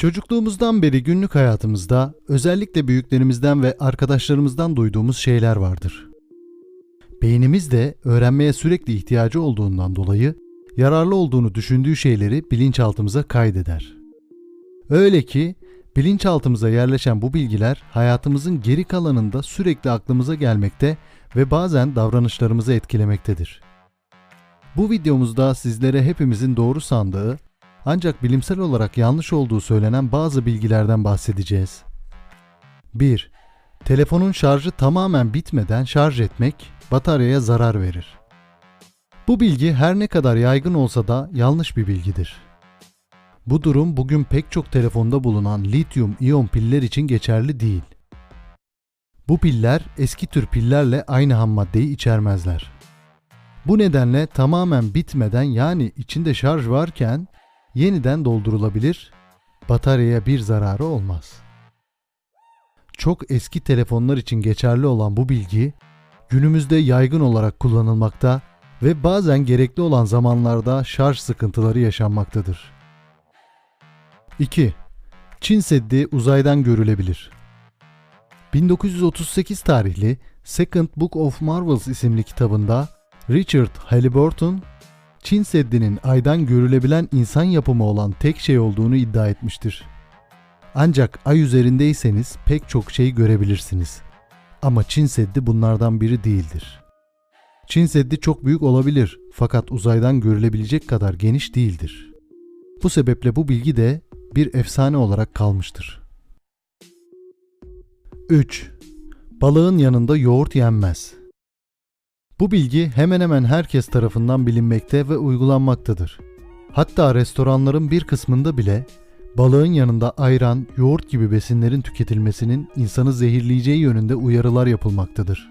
Çocukluğumuzdan beri günlük hayatımızda özellikle büyüklerimizden ve arkadaşlarımızdan duyduğumuz şeyler vardır. Beynimiz de öğrenmeye sürekli ihtiyacı olduğundan dolayı yararlı olduğunu düşündüğü şeyleri bilinçaltımıza kaydeder. Öyle ki bilinçaltımıza yerleşen bu bilgiler hayatımızın geri kalanında sürekli aklımıza gelmekte ve bazen davranışlarımızı etkilemektedir. Bu videomuzda sizlere hepimizin doğru sandığı ancak bilimsel olarak yanlış olduğu söylenen bazı bilgilerden bahsedeceğiz. 1. Telefonun şarjı tamamen bitmeden şarj etmek bataryaya zarar verir. Bu bilgi her ne kadar yaygın olsa da yanlış bir bilgidir. Bu durum bugün pek çok telefonda bulunan lityum iyon piller için geçerli değil. Bu piller eski tür pillerle aynı ham maddeyi içermezler. Bu nedenle tamamen bitmeden yani içinde şarj varken yeniden doldurulabilir, bataryaya bir zararı olmaz. Çok eski telefonlar için geçerli olan bu bilgi günümüzde yaygın olarak kullanılmakta ve bazen gerekli olan zamanlarda şarj sıkıntıları yaşanmaktadır. 2. Çin Seddi uzaydan görülebilir. 1938 tarihli Second Book of Marvels isimli kitabında Richard Halliburton, Çin Seddi'nin aydan görülebilen insan yapımı olan tek şey olduğunu iddia etmiştir. Ancak ay üzerindeyseniz pek çok şey görebilirsiniz. Ama Çin Seddi bunlardan biri değildir. Çin Seddi çok büyük olabilir fakat uzaydan görülebilecek kadar geniş değildir. Bu sebeple bu bilgi de bir efsane olarak kalmıştır. 3. Balığın yanında yoğurt yenmez. Bu bilgi hemen hemen herkes tarafından bilinmekte ve uygulanmaktadır. Hatta restoranların bir kısmında bile balığın yanında ayran, yoğurt gibi besinlerin tüketilmesinin insanı zehirleyeceği yönünde uyarılar yapılmaktadır.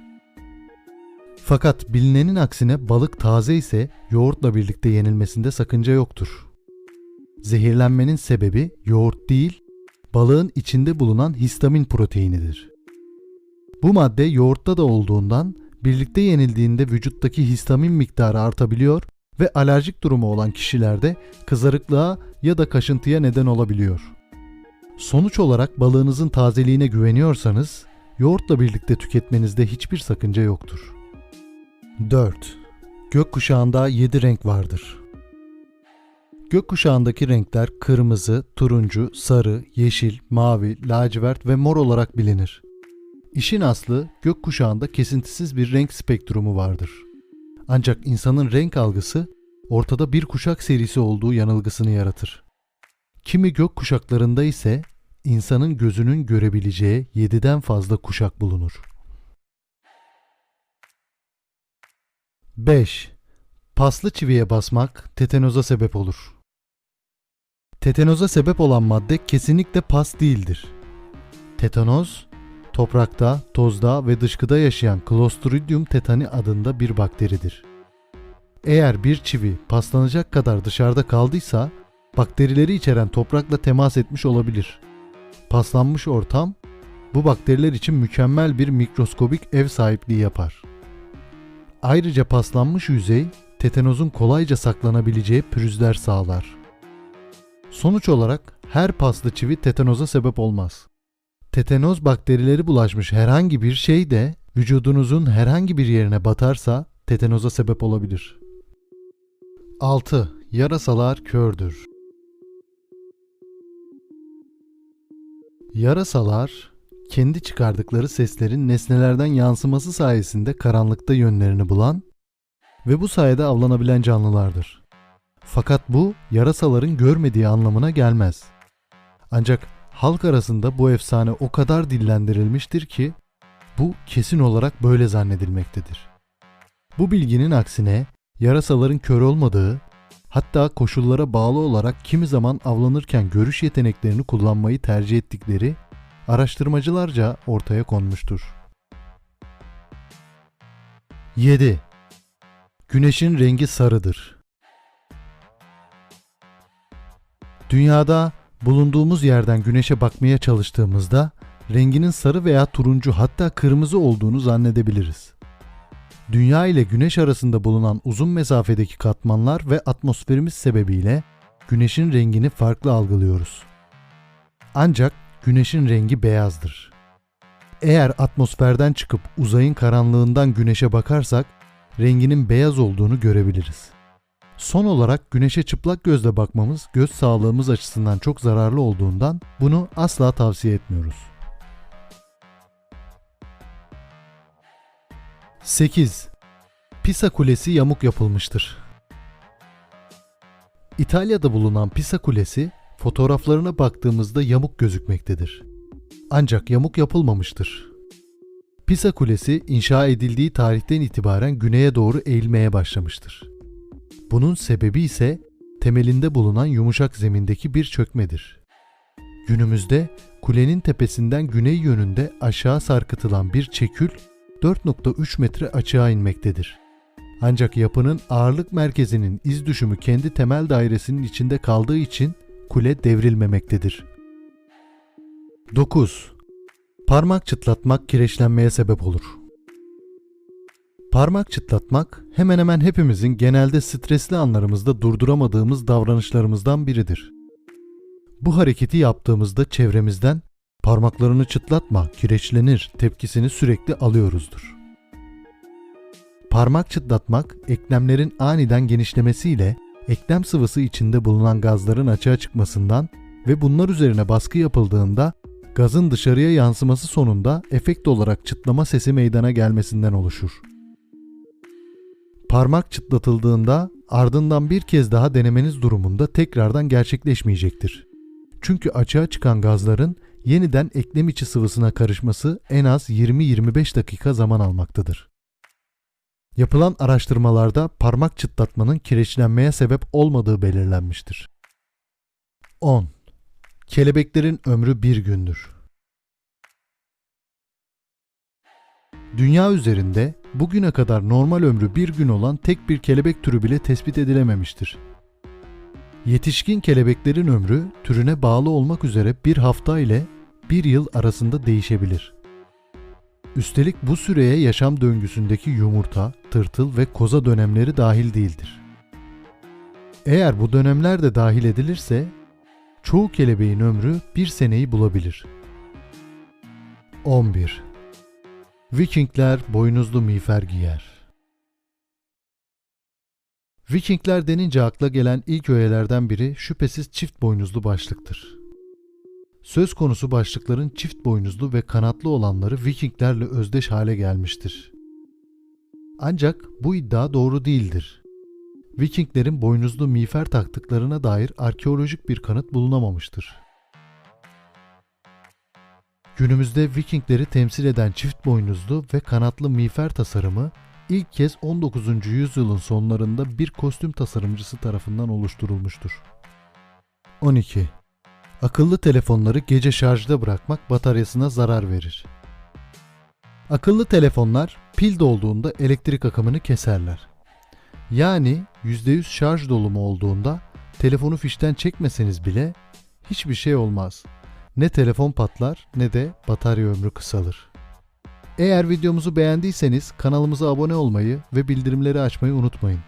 Fakat bilinenin aksine balık taze ise yoğurtla birlikte yenilmesinde sakınca yoktur. Zehirlenmenin sebebi yoğurt değil, balığın içinde bulunan histamin proteinidir. Bu madde yoğurtta da olduğundan birlikte yenildiğinde vücuttaki histamin miktarı artabiliyor ve alerjik durumu olan kişilerde kızarıklığa ya da kaşıntıya neden olabiliyor. Sonuç olarak balığınızın tazeliğine güveniyorsanız yoğurtla birlikte tüketmenizde hiçbir sakınca yoktur. 4. Gökkuşağında 7 renk vardır. Gökkuşağındaki renkler kırmızı, turuncu, sarı, yeşil, mavi, lacivert ve mor olarak bilinir. İşin aslı gökkuşağında kesintisiz bir renk spektrumu vardır. Ancak insanın renk algısı ortada bir kuşak serisi olduğu yanılgısını yaratır. Kimi gök kuşaklarında ise insanın gözünün görebileceği 7'den fazla kuşak bulunur. 5. Paslı çiviye basmak tetanoza sebep olur. Tetanoza sebep olan madde kesinlikle pas değildir. Tetanoz, toprakta, tozda ve dışkıda yaşayan Clostridium tetani adında bir bakteridir. Eğer bir çivi paslanacak kadar dışarıda kaldıysa, bakterileri içeren toprakla temas etmiş olabilir. Paslanmış ortam, bu bakteriler için mükemmel bir mikroskobik ev sahipliği yapar. Ayrıca paslanmış yüzey, tetanozun kolayca saklanabileceği pürüzler sağlar. Sonuç olarak her paslı çivi tetanoza sebep olmaz. Tetanoz bakterileri bulaşmış herhangi bir şey de vücudunuzun herhangi bir yerine batarsa tetanoza sebep olabilir. 6. Yarasalar kördür. Yarasalar kendi çıkardıkları seslerin nesnelerden yansıması sayesinde karanlıkta yönlerini bulan ve bu sayede avlanabilen canlılardır. Fakat bu yarasaların görmediği anlamına gelmez. Ancak halk arasında bu efsane o kadar dillendirilmiştir ki bu kesin olarak böyle zannedilmektedir. Bu bilginin aksine yarasaların kör olmadığı, hatta koşullara bağlı olarak kimi zaman avlanırken görüş yeteneklerini kullanmayı tercih ettikleri araştırmacılarca ortaya konmuştur. 7. Güneşin rengi sarıdır. Dünyada bulunduğumuz yerden güneşe bakmaya çalıştığımızda renginin sarı veya turuncu hatta kırmızı olduğunu zannedebiliriz. Dünya ile Güneş arasında bulunan uzun mesafedeki katmanlar ve atmosferimiz sebebiyle Güneşin rengini farklı algılıyoruz. Ancak güneşin rengi beyazdır. Eğer atmosferden çıkıp uzayın karanlığından güneşe bakarsak renginin beyaz olduğunu görebiliriz. Son olarak güneşe çıplak gözle bakmamız göz sağlığımız açısından çok zararlı olduğundan bunu asla tavsiye etmiyoruz. 8. Pisa Kulesi yamuk yapılmıştır. İtalya'da bulunan Pisa Kulesi fotoğraflarına baktığımızda yamuk gözükmektedir. Ancak yamuk yapılmamıştır. Pisa Kulesi inşa edildiği tarihten itibaren güneye doğru eğilmeye başlamıştır. Bunun sebebi ise temelinde bulunan yumuşak zemindeki bir çökmedir. Günümüzde kulenin tepesinden güney yönünde aşağı sarkıtılan bir çekül 4.3 metre açığa inmektedir. Ancak yapının ağırlık merkezinin iz düşümü kendi temel dairesinin içinde kaldığı için kule devrilmemektedir. 9. Parmak çıtlatmak kireçlenmeye sebep olur. Parmak çıtlatmak hemen hemen hepimizin genelde stresli anlarımızda durduramadığımız davranışlarımızdan biridir. Bu hareketi yaptığımızda çevremizden parmaklarını çıtlatma, kireçlenir tepkisini sürekli alıyoruzdur. Parmak çıtlatmak, eklemlerin aniden genişlemesiyle eklem sıvısı içinde bulunan gazların açığa çıkmasından ve bunlar üzerine baskı yapıldığında gazın dışarıya yansıması sonunda efekt olarak çıtlama sesi meydana gelmesinden oluşur. Parmak çıtlatıldığında ardından bir kez daha denemeniz durumunda tekrardan gerçekleşmeyecektir. Çünkü açığa çıkan gazların yeniden eklem içi sıvısına karışması en az 20-25 dakika zaman almaktadır. Yapılan araştırmalarda parmak çıtlatmanın kireçlenmeye sebep olmadığı belirlenmiştir. 10. Kelebeklerin ömrü bir gündür. Dünya üzerinde bugüne kadar normal ömrü bir gün olan tek bir kelebek türü bile tespit edilememiştir. Yetişkin kelebeklerin ömrü türüne bağlı olmak üzere bir hafta ile bir yıl arasında değişebilir. Üstelik bu süreye yaşam döngüsündeki yumurta, tırtıl ve koza dönemleri dahil değildir. Eğer bu dönemler de dahil edilirse, çoğu kelebeğin ömrü bir seneyi bulabilir. 11. Vikingler boynuzlu miğfer giyer. Vikingler denince akla gelen ilk öğelerden biri şüphesiz çift boynuzlu başlıktır. Söz konusu başlıkların çift boynuzlu ve kanatlı olanları Vikinglerle özdeş hale gelmiştir. Ancak bu iddia doğru değildir. Vikinglerin boynuzlu miğfer taktıklarına dair arkeolojik bir kanıt bulunamamıştır. Günümüzde Vikingleri temsil eden çift boynuzlu ve kanatlı miğfer tasarımı ilk kez 19. yüzyılın sonlarında bir kostüm tasarımcısı tarafından oluşturulmuştur. 12. Akıllı telefonları gece şarjda bırakmak bataryasına zarar verir. Akıllı telefonlar pil dolduğunda elektrik akımını keserler. Yani %100 şarj dolumu olduğunda telefonu fişten çekmeseniz bile hiçbir şey olmaz. Ne telefon patlar ne de batarya ömrü kısalır. Eğer videomuzu beğendiyseniz kanalımıza abone olmayı ve bildirimleri açmayı unutmayın.